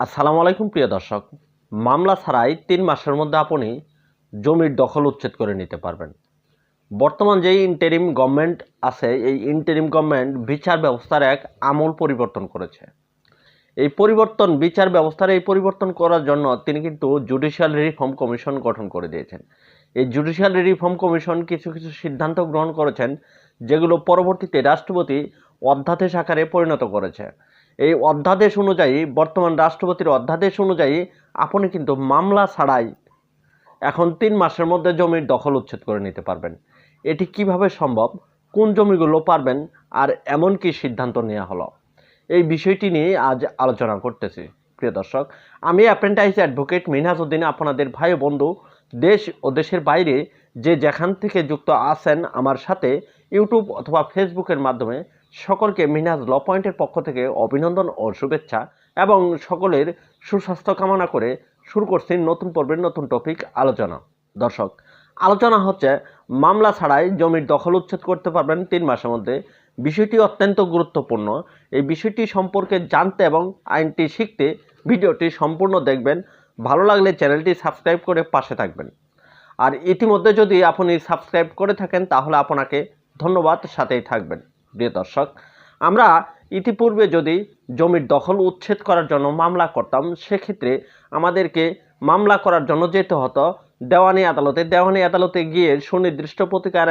আসসালামু আলাইকুম, প্রিয় দর্শক। মামলা ছাড়াই তিন মাসের মধ্যে আপনি জমির দখল উচ্ছেদ করে নিতে পারবেন। বর্তমান যেই ইন্টারিম গভর্নমেন্ট আছে, এই ইন্টারিম গভর্নমেন্ট বিচার ব্যবস্থার এক আমূল পরিবর্তন করেছে। এই পরিবর্তন, বিচার ব্যবস্থার এই পরিবর্তন করার জন্য তিনি কিন্তু জুডিশিয়াল রিফর্ম কমিশন গঠন করে দিয়েছেন। এই জুডিশিয়াল রিফর্ম কমিশন কিছু কিছু সিদ্ধান্ত গ্রহণ করেছেন, যেগুলো পরবর্তীতে রাষ্ট্রপতি অধ্যাদেশ আকারে পরিণত করেছে। এই অধ্যাদেশ অনুযায়ী, বর্তমান রাষ্ট্রপতির অধ্যাদেশ অনুযায়ী আপনি কিন্তু মামলা ছাড়াই এখন তিন মাসের মধ্যে জমির দখল উচ্ছেদ করে নিতে পারবেন। এটি কীভাবে সম্ভব? কোন জমিগুলো পারবেন? আর এমন কি সিদ্ধান্ত নেওয়া হলো? এই বিষয়টি নিয়ে আজ আলোচনা করতেছি। প্রিয় দর্শক, আমি অ্যাপ্রেন্টাইজ অ্যাডভোকেট মিনহাজ উদ্দিন আপনাদের ভাই বন্ধু, দেশ ও দেশের বাইরে যে যেখান থেকে যুক্ত আছেন আমার সাথে ইউটিউব অথবা ফেসবুকের মাধ্যমে সকলকে মিনহাজ ল পয়েন্টের পক্ষ থেকে অভিনন্দন ও শুভেচ্ছা এবং সকলের সুস্বাস্থ্য কামনা করে শুরু করছি নতুন পর্বের নতুন টপিক আলোচনা। দর্শক, আলোচনা হচ্ছে, মামলা ছাড়াই জমির দখল উচ্ছেদ করতে পারবেন তিন মাসের মধ্যে। বিষয়টি অত্যন্ত গুরুত্বপূর্ণ। এই বিষয়টি সম্পর্কে জানতে এবং আইনটি শিখতে ভিডিওটি সম্পূর্ণ দেখবেন। ভালো লাগলে চ্যানেলটি সাবস্ক্রাইব করে পাশে থাকবেন। আর ইতিমধ্যে যদি আপনি সাবস্ক্রাইব করে থাকেন, তাহলে আপনাকে ধন্যবাদ। সাথেই থাকবেন। প্রিয় দর্শক, আমরা ইতিপূর্বে যদি জমির দখল উচ্ছেদ করার জন্য মামলা করতাম, সেক্ষেত্রে আমাদেরকে মামলা করার জন্য যেতে হতো। দেওয়ানি আদালতে দেওয়ানি আদালতে গিয়ে সুনির্দিষ্ট প্রতিকার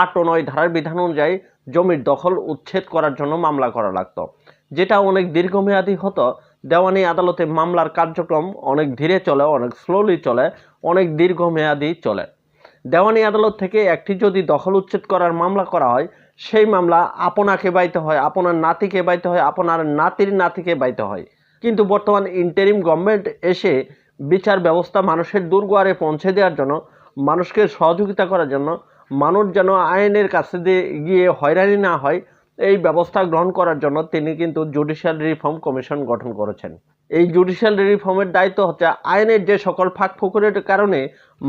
আট ও নয় ধারার বিধান অনুযায়ী জমির দখল উচ্ছেদ করার জন্য মামলা করা লাগতো। যেটা অনেক দীর্ঘমেয়াদী হতো। দেওয়ানি আদালতে মামলার কার্যক্রম অনেক ধীরে চলে, অনেক স্লোলি চলে, অনেক দীর্ঘমেয়াদী চলে। দেওয়ানি আদালত থেকে একটি যদি দখল উচ্ছেদ করার মামলা করা হয় সেই মামলা আপনাকে বাইতে হয়, আপনার নাতিকে বাইতে হয়, আপনার নাতির নাতিকে বাইতে হয়। কিন্তু বর্তমান ইন্টারিম গভর্নমেন্ট এসে বিচার ব্যবস্থা মানুষের দুর্গোয়ারে পৌঁছে দেওয়ার জন্য, মানুষকে সহযোগিতা করার জন্য, মানুষ যেন আইনের কাছে দিয়ে গিয়ে হয়রানি না হয় এই ব্যবস্থা গ্রহণ করার জন্য তিনি কিন্তু জুডিশিয়াল রিফর্ম কমিশন গঠন করেছেন। এই জুডিশিয়াল রিফর্মের দায়িত্ব হচ্ছে আইনের যে সকল ফাঁক ফুকুরের কারণে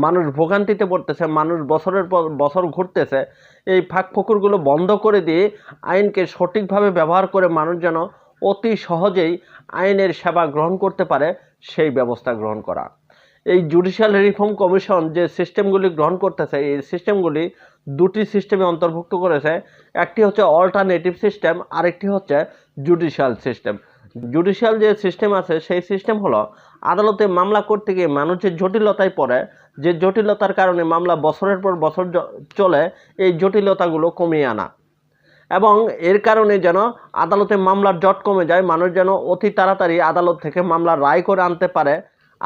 মানুষ ভোগান্তিতে পড়তেছে, মানুষ বছরের পর বছর ঘুরতেছে, এই ফাঁক ফুকুরগুলো বন্ধ করে দিয়ে আইনকে সঠিকভাবে ব্যবহার করে মানুষ যেন অতি সহজেই আইনের সেবা গ্রহণ করতে পারে, সেই ব্যবস্থা গ্রহণ করা। এই জুডিশিয়াল রিফর্ম কমিশন যে সিস্টেমগুলি গ্রহণ করতেছে, এই সিস্টেমগুলি দুটি সিস্টেমে অন্তর্ভুক্ত করেছে। একটি হচ্ছে অল্টারনেটিভ সিস্টেম আরেকটি হচ্ছে জুডিশিয়াল সিস্টেম জুডিশিয়াল যে সিস্টেম আছে, সেই সিস্টেম হলো আদালতে মামলা করতে গিয়ে মানুষ যে জটিলতায় পড়ে, যে জটিলতার কারণে মামলা বছরের পর বছর চলে, এই জটিলতাগুলো কমিয়ে আনা। এবং এর কারণে যেন আদালতে মামলার জট কমে যায়, মানুষ যেন অতি তাড়াতাড়ি আদালত থেকে মামলার রায় করে আনতে পারে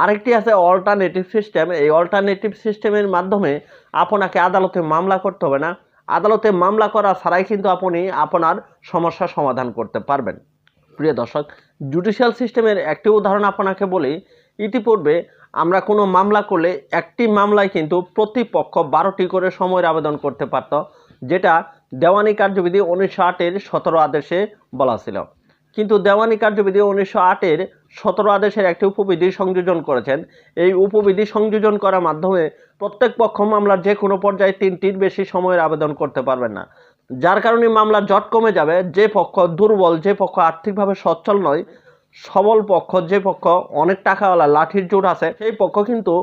আরেকটি আছে অল্টারনেটিভ সিস্টেম এই অল্টারনেটিভ সিস্টেমের মাধ্যমে আপনাকে আদালতে মামলা করতে হবে না। আদালতে মামলা করা ছাড়াই কিন্তু আপনি আপনার সমস্যা সমাধান করতে পারবেন। প্রিয় দর্শক জুডিশিয়াল সিস্টেমের একটি উদাহরণ আপনাকে বলি। ইতিপূর্বে আমরা কোনো মামলা করলে একটি মামলায় কিন্তু প্রতিপক্ষ বারোটি করে সময়ের আবেদন করতে পারত, যেটা দেওয়ানি কার্যবিধি উনিশশো আটের সতেরো আদেশে বলা ছিল। কিন্তু দেওয়ানি কার্যবিধি উনিশশো আটের সতেরো আদেশের একটি উপবিধি সংযোজন করেছেন। এই উপবিধি সংযোজন করার মাধ্যমে প্রত্যেক পক্ষ মামলার যে কোনো পর্যায়ে তিনটির বেশি সময়ের আবেদন করতে পারবেন না। যার কারণে মামলার জট কমে যাবে। যে পক্ষ দুর্বল, যে পক্ষ আর্থিকভাবে সচ্ছল নয়, সবল পক্ষ, যে পক্ষ অনেক টাকাওয়ালা, লাঠির জোর আছে, সেই পক্ষ কিন্তু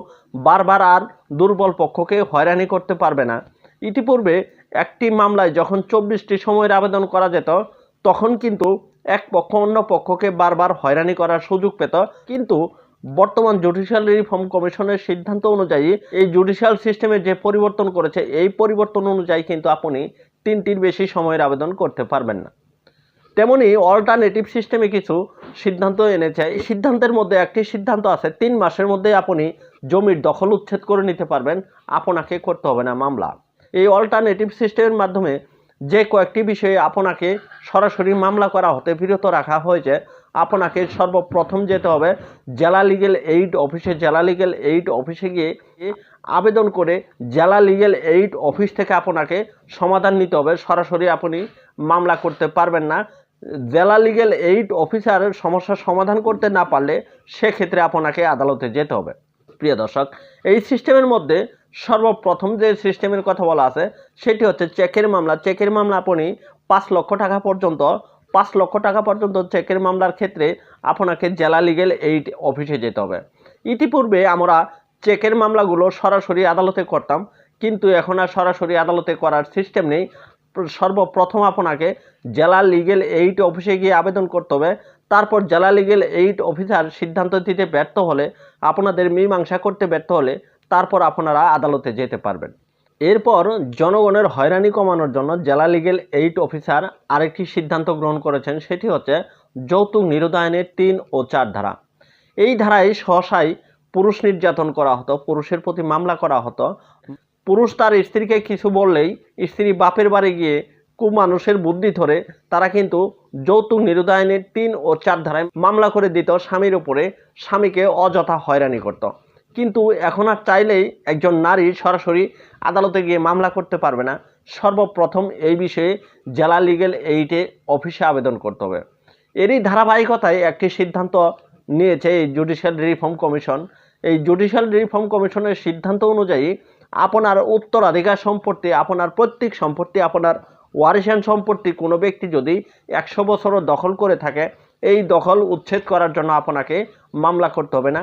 বারবার আর দুর্বল পক্ষকে হয়রানি করতে পারবে না। ইতিপূর্বে একটি মামলায় যখন চব্বিশটি সময়ের আবেদন করা যেত, তখন কিন্তু এক পক্ষ অন্য পক্ষকে বারবার হয়রানি করার সুযোগ পেত, কিন্তু বর্তমান জুডিশিয়াল রিফর্ম কমিশনের সিদ্ধান্ত অনুযায়ী এই জুডিশিয়াল সিস্টেমে যে পরিবর্তন করেছে, এই পরিবর্তন অনুযায়ী কিন্তু আপনি তিনটির বেশি সময়ের আবেদন করতে পারবেন না। তেমনি অল্টারনেটিভ সিস্টেমে কিছু সিদ্ধান্ত এনেছে। এই সিদ্ধান্তের মধ্যে একটি সিদ্ধান্ত আছে, তিন মাসের মধ্যে আপনি জমির দখল উচ্ছেদ করে নিতে পারবেন, আপনাকে করতে হবে না মামলা। এই অল্টারনেটিভ সিস্টেমের মাধ্যমে যে কয়েকটি বিষয়ে আপনাকে সরাসরি মামলা করা হতে বিরত রাখা হয়েছে। আপনাকে সর্বপ্রথম যেতে হবে জেলা লিগেল এইড অফিসে জেলা লিগেল এইড অফিসে গিয়ে আবেদন করে জেলা লিগেল এইড অফিস থেকে আপনাকে সমাধান নিতে হবে। সরাসরি আপনি মামলা করতে পারবেন না। জেলা লিগেল এইড অফিসার সমস্যার সমাধান করতে না পারলে সেক্ষেত্রে আপনাকে আদালতে যেতে হবে। প্রিয় দর্শক, এই সিস্টেমের মধ্যে সর্বপ্রথম যে সিস্টেমের কথা বলা আছে, সেটি হচ্ছে চেকের মামলা। চেকের মামলা আপনি পাঁচ লক্ষ টাকা পর্যন্ত, পাঁচ লক্ষ টাকা পর্যন্ত চেকের মামলার ক্ষেত্রে আপনাকে জেলা লিগেল এইড অফিসে যেতে হবে। ইতিপূর্বে আমরা চেকের মামলাগুলো সরাসরি আদালতে করতাম, কিন্তু এখন আর সরাসরি আদালতে করার সিস্টেম নেই। সর্বপ্রথম আপনাকে জেলা লিগেল এইড অফিসে গিয়ে আবেদন করতে হবে। তারপর জেলা লিগেল এইড অফিসার সিদ্ধান্ত দিতে ব্যর্থ হলে, আপনাদের মীমাংসা করতে ব্যর্থ হলে, তারপর আপনারা আদালতে যেতে পারবেন। এরপর জনগণের হয়রানি কমানোর জন্য জেলা লিগেল এইড অফিসার আরেকটি সিদ্ধান্ত গ্রহণ করেছেন, সেটি হচ্ছে যৌতুক নিরোধায়নের তিন ও চার ধারা। এই ধারায় সহসাই পুরুষ নির্যাতন করা হতো, পুরুষের প্রতি মামলা করা হতো। পুরুষ তার স্ত্রীকে কিছু বললেই স্ত্রী বাপের বাড়ি গিয়ে কুমানুষের বুদ্ধি ধরে তারা কিন্তু যৌতুক নিরোধায়নের তিন ও চার ধারায় মামলা করে দিত, স্বামীর উপরে স্বামীকে অযথা হয়রানি করত। কিন্তু এখন আর চাইলেই একজন নারী সরাসরি আদালতে গিয়ে মামলা করতে পারবে না। সর্বপ্রথম এই বিষয়ে জেলা লিগেল এইডে অফিসে আবেদন করতে হবে। এরই ধারাবাহিকতায় একটি সিদ্ধান্ত নিয়েছে এই জুডিশিয়াল রিফর্ম কমিশন। এই জুডিশিয়াল রিফর্ম কমিশনের সিদ্ধান্ত অনুযায়ী আপনার উত্তরাধিকার সম্পত্তি, আপনার প্রত্যেক সম্পত্তি, আপনার ওয়ারিশান সম্পত্তি, কোনো ব্যক্তি যদি একশো বছরও দখল করে থাকে, এই দখল উচ্ছেদ করার জন্য আপনাকে মামলা করতে হবে না।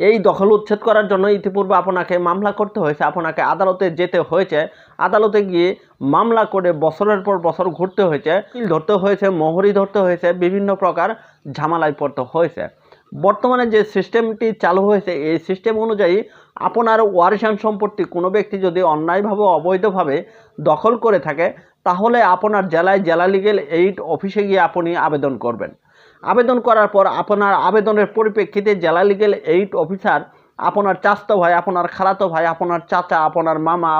এই দখল উচ্ছেদ করার জন্য ইতিপূর্বে আপনাকে মামলা করতে হয়েছে। আপনাকে আদালতে যেতে হয়েছে। আদালতে গিয়ে মামলা করে বছরের পর বছর ঘুরতে হয়েছে। ধরতে হয়েছে মোহরি ধরতে হয়েছে, বিভিন্ন প্রকার ঝামেলায় পড়তে হয়েছে। বর্তমানে যে সিস্টেমটি চালু হয়েছে, এই সিস্টেম অনুযায়ী আপনার ওয়ারিশান সম্পত্তি কোনো ব্যক্তি যদি অন্যায়ভাবে, অবৈধভাবে দখল করে থাকে, তাহলে আপনার জেলায় জেলা লিগেল এইড অফিসে গিয়ে আপনি আবেদন করবেন। আবেদন করার পর আপনার আবেদনের পরিপ্রেক্ষিতে জেলা লিগেল এইড অফিসার আপনার চাস্তো ভাই, আপনার খালাতো ভাই, আপনার চাচা, আপনার মামা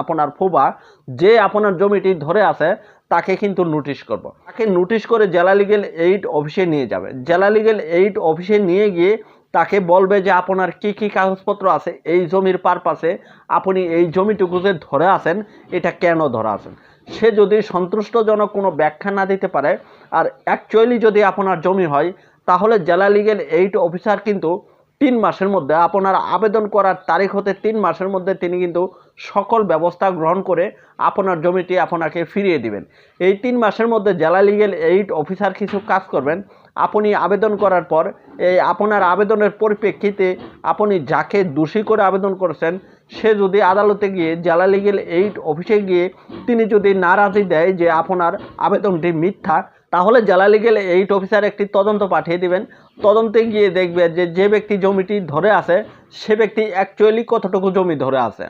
আপনার ফুবা যে আপনার জমিটি ধরে আছে, তাকে কিন্তু নোটিশ করব। তাকে নোটিশ করে জেলা লিগেল এইড অফিসে নিয়ে যাবে জেলা লিগেল এইড অফিসে নিয়ে গিয়ে তাকে বলবে যে আপনার কি কি কাগজপত্র আছে, এই জমির পারপাসে আপনি এই জমিটুকু যে ধরে আছেন, এটা কেন ধরে আছেন সে যদি সন্তুষ্টজনক কোনো ব্যাখ্যা না দিতে পারে আর অ্যাকচুয়ালি যদি আপনার জমি হয়, তাহলে জেলা লিগেল এইড অফিসার কিন্তু তিন মাসের মধ্যে, আপনার আবেদন করার তারিখ হতে তিন মাসের মধ্যে তিনি কিন্তু সকল ব্যবস্থা গ্রহণ করে আপনার জমিটি আপনাকে ফিরিয়ে দিবেন। এই তিন মাসের মধ্যে জেলা লিগেল এইড অফিসার কিছু কাজ করবেন। আপনি আবেদন করার পর, এই আপনার আবেদনের পরিপ্রেক্ষিতে আপনি যাকে দোষী করে আবেদন করেছেন, সে যদি আদালতে গিয়ে জেলা লিগেল এইড অফিসে গিয়ে তিনি যদি নারাজি দেয় যে আপনার আবেদনটি মিথ্যা তাহলে জেলা লিগেল এইট অফিসার একটি তদন্ত পাঠিয়ে দিবেন। তদন্তে গিয়ে দেখবে যে যে ব্যক্তি জমিটি ধরে আছে, সে ব্যক্তি অ্যাকচুয়ালি কতটুকু জমি ধরে আছে।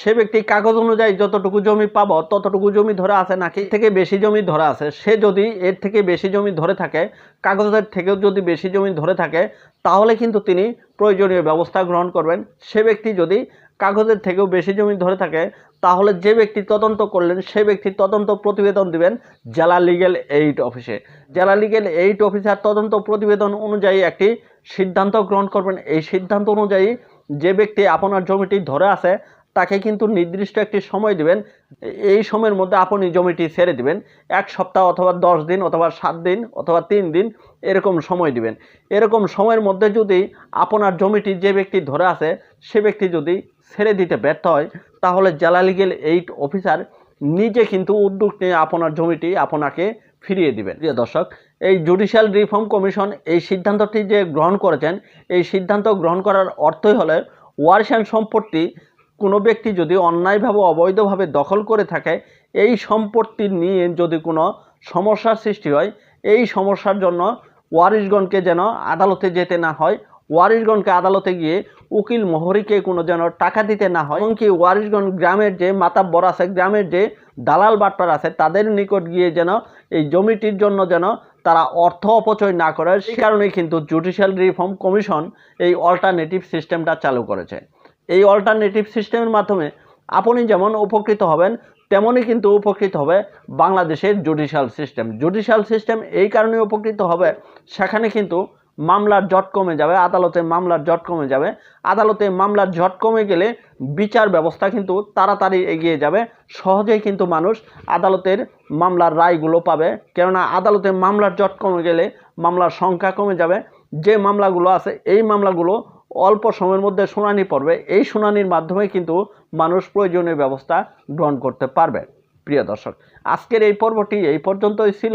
সে ব্যক্তি কাগজ অনুযায়ী যতটুকু জমি পাবো, ততটুকু জমি ধরে আছে নাকি থেকে বেশি জমি ধরে আছে। সে যদি এর থেকে বেশি জমি ধরে থাকে, কাগজের থেকেও যদি বেশি জমি ধরে থাকে, তাহলে কিন্তু তিনি প্রয়োজনীয় ব্যবস্থা গ্রহণ করবেন। সে ব্যক্তি যদি কাগজের থেকেও বেশি জমি ধরে থাকে তাহলে যে ব্যক্তি তদন্ত করলেন, সে ব্যক্তি তদন্ত প্রতিবেদন দিবেন জেলা লিগেল এইড অফিসে জেলা লিগেল এইড অফিসার তদন্ত প্রতিবেদন অনুযায়ী একটি সিদ্ধান্ত গ্রহণ করবেন। এই সিদ্ধান্ত অনুযায়ী যে ব্যক্তি আপনার জমিটি ধরে আছে, তাকে কিন্তু নির্দিষ্ট একটি সময় দিবেন। এই সময়ের মধ্যে আপনি জমিটি ছেড়ে দিবেন। এক সপ্তাহ অথবা দশ দিন অথবা সাত দিন অথবা তিন দিন এরকম সময় দিবেন। এরকম সময়ের মধ্যে যদি আপনার জমিটি যে ব্যক্তি ধরে আছে, সে ব্যক্তি যদি ছেড়ে দিতে ব্যর্থ হয় তাহলে জেলা লিগেল এইড অফিসার নিজে কিন্তু উদ্যোগ নিয়ে আপনার জমিটি আপনাকে ফিরিয়ে দিবেন। প্রিয় দর্শক, এই জুডিশিয়াল রিফর্ম কমিশন এই সিদ্ধান্তটি যে গ্রহণ করেছেন, এই সিদ্ধান্ত গ্রহণ করার অর্থই হলে ওয়ারিশান সম্পত্তি কোনো ব্যক্তি যদি অন্যায়ভাবে, অবৈধভাবে দখল করে থাকে, এই সম্পত্তি নিয়ে যদি কোনো সমস্যার সৃষ্টি হয়, এই সমস্যার জন্য ওয়ারিশগণকে যেন আদালতে যেতে না হয় ওয়ারিশগণকে আদালতে গিয়ে উকিল মোহরিকে কোনো যেন টাকা দিতে না হয়। এমনকি ওয়ারিশগঞ্জ গ্রামের যে মাতাব্বর আছে, গ্রামের যে দালাল বাটপার আছে, তাদের নিকট গিয়ে যেন এই জমিটির জন্য যেন তারা অর্থ অপচয় না করে, সেই কারণেই কিন্তু জুডিশিয়াল রিফর্ম কমিশন এই অল্টারনেটিভ সিস্টেমটা চালু করেছে। এই অল্টারনেটিভ সিস্টেমের মাধ্যমে আপনি যেমন উপকৃত হবেন, তেমনই কিন্তু উপকৃত হবে বাংলাদেশের জুডিশিয়াল সিস্টেম। জুডিশিয়াল সিস্টেম এই কারণে উপকৃত হবে, সেখানে কিন্তু মামলার জট কমে যাবে, আদালতে মামলার জট কমে যাবে। আদালতে মামলার জট কমে গেলে বিচার ব্যবস্থা কিন্তু তাড়াতাড়ি এগিয়ে যাবে, সহজেই কিন্তু মানুষ আদালতের মামলার রায়গুলো পাবে। কেননা আদালতে মামলার জট কমে গেলে মামলার সংখ্যা কমে যাবে। যে মামলাগুলো আছে, এই মামলাগুলো অল্প সময়ের মধ্যে শুনানি পড়বে। এই শুনানির মাধ্যমে কিন্তু মানুষ প্রয়োজনীয় ব্যবস্থা গ্রহণ করতে পারবে। প্রিয় দর্শক, আজকের এই পর্বটি এই পর্যন্তই ছিল।